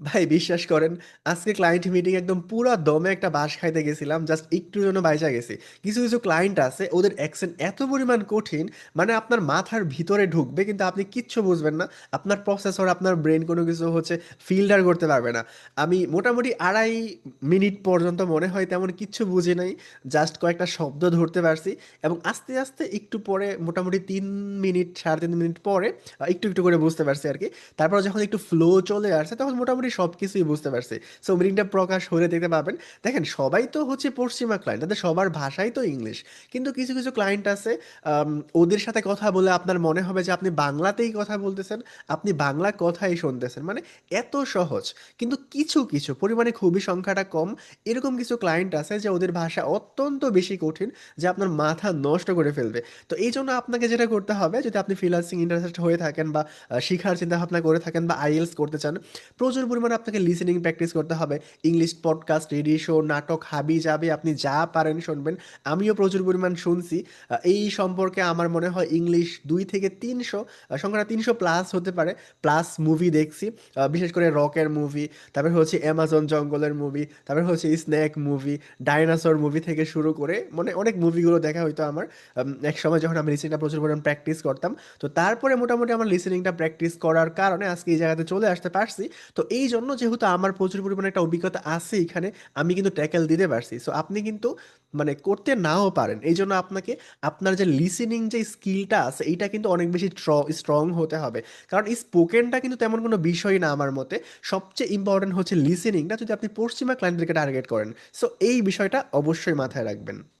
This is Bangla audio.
ভাই, বিশ্বাস করেন, আজকে ক্লায়েন্ট মিটিং একদম পুরা দমে একটা বাঁশ খাইতে গেছিলাম জাস্ট একটুর জন্য বাইচা গেছি। কিছু কিছু ক্লায়েন্ট আছে, ওদের অ্যাকসেন্ট এত পরিমাণ কঠিন মানে আপনার মাথার ভিতরে ঢুকবে, কিন্তু আপনি কিচ্ছু বুঝবেন না, আপনার প্রসেসর আপনার ব্রেন কোনো কিছু হচ্ছে ফিল্টার করতে পারবে না। আমি মোটামুটি আড়াই মিনিট পর্যন্ত মনে হয় তেমন কিচ্ছু বুঝি নাই জাস্ট কয়েকটা শব্দ ধরতে পারছি এবং আস্তে আস্তে একটু পরে, মোটামুটি তিন মিনিট, সাড়ে তিন মিনিট পরে একটু একটু করে বুঝতে পারছি আর কি। তারপর যখন একটু ফ্লো চলে আসছে তখন মোটামুটি সব কিছুই বুঝতে পারছি। সো মিটিংটা প্রকাশ হলে দেখতে পাবেন। দেখেন, সবাই তো হচ্ছে পশ্চিমা ক্লায়েন্ট তাদের সবার ভাষাই তো ইংলিশ কিন্তু কিছু কিছু ক্লায়েন্ট আছে ওদের সাথে কথা বলে আপনার মনে হবে যে আপনি বাংলাতেই কথা বলতেছেন, আপনি বাংলা কথাই শুনতেছেন। মানে এত সহজ। কিন্তু কিছু কিছু পরিমাণে খুবই সংখ্যাটা কম। এরকম কিছু ক্লায়েন্ট আছে যে ওদের ভাষা অত্যন্ত বেশি কঠিন, যে আপনার মাথা নষ্ট করে ফেলবে। তো এই জন্য আপনাকে যেটা করতে হবে, যদি আপনি ফ্রিল্যান্সিং ইন্টারেস্টেড হয়ে থাকেন বা শিখার চিন্তা ভাবনা করে থাকেন বা আইএলস করতে চান, প্রচুর পরিমাণে আপনাকে লিসেনিং প্র্যাকটিস করতে হবে। ইংলিশ পডকাস্ট রেডিও শো নাটক, হাবি যাবে আপনি যা পারেন শুনবেন। আমিও প্রচুর পরিমাণ শুনছি। এই সম্পর্কে আমার মনে হয় ইংলিশ দুই থেকে তিনশো সংখ্যাটা তিনশো প্লাস হতে পারে। প্লাস মুভি দেখছি। বিশেষ করে রকের মুভি তারপরে হচ্ছে অ্যামাজন জঙ্গলের মুভি তারপরে হচ্ছে স্ন্যাক মুভি ডাইনাসর মুভি থেকে শুরু করে মানে অনেক মুভিগুলো দেখা হইতো আমার। এক সময় যখন আমি লিসেনিংটা প্রচুর পরিমাণ প্র্যাকটিস করতাম। তো তারপরে মোটামুটি আমার লিসেনিংটা প্র্যাকটিস করার কারণে আজকে এই জায়গাতে চলে আসতে পারছি। তো এই জন্য যেহেতু আমার প্রচুর পরিমাণে একটা অভিজ্ঞতা আছে এখানে, আমি কিন্তু ট্যাকেল দিতে পারছি। সো আপনি কিন্তু মানে করতে নাও পারেন। এই জন্য আপনাকে আপনার যে লিসেনিং যে স্কিলটা আছে, এইটা কিন্তু অনেক বেশি স্ট্রং হতে হবে। কারণ এই স্পোকেনটা কিন্তু তেমন কোনো বিষয় না আমার মতে। সবচেয়ে ইম্পর্টেন্ট হচ্ছে লিসেনিংটা যদি আপনি পশ্চিমা ক্লায়েন্টদেরকে টার্গেট করেন। সো এই বিষয়টা অবশ্যই মাথায় রাখবেন।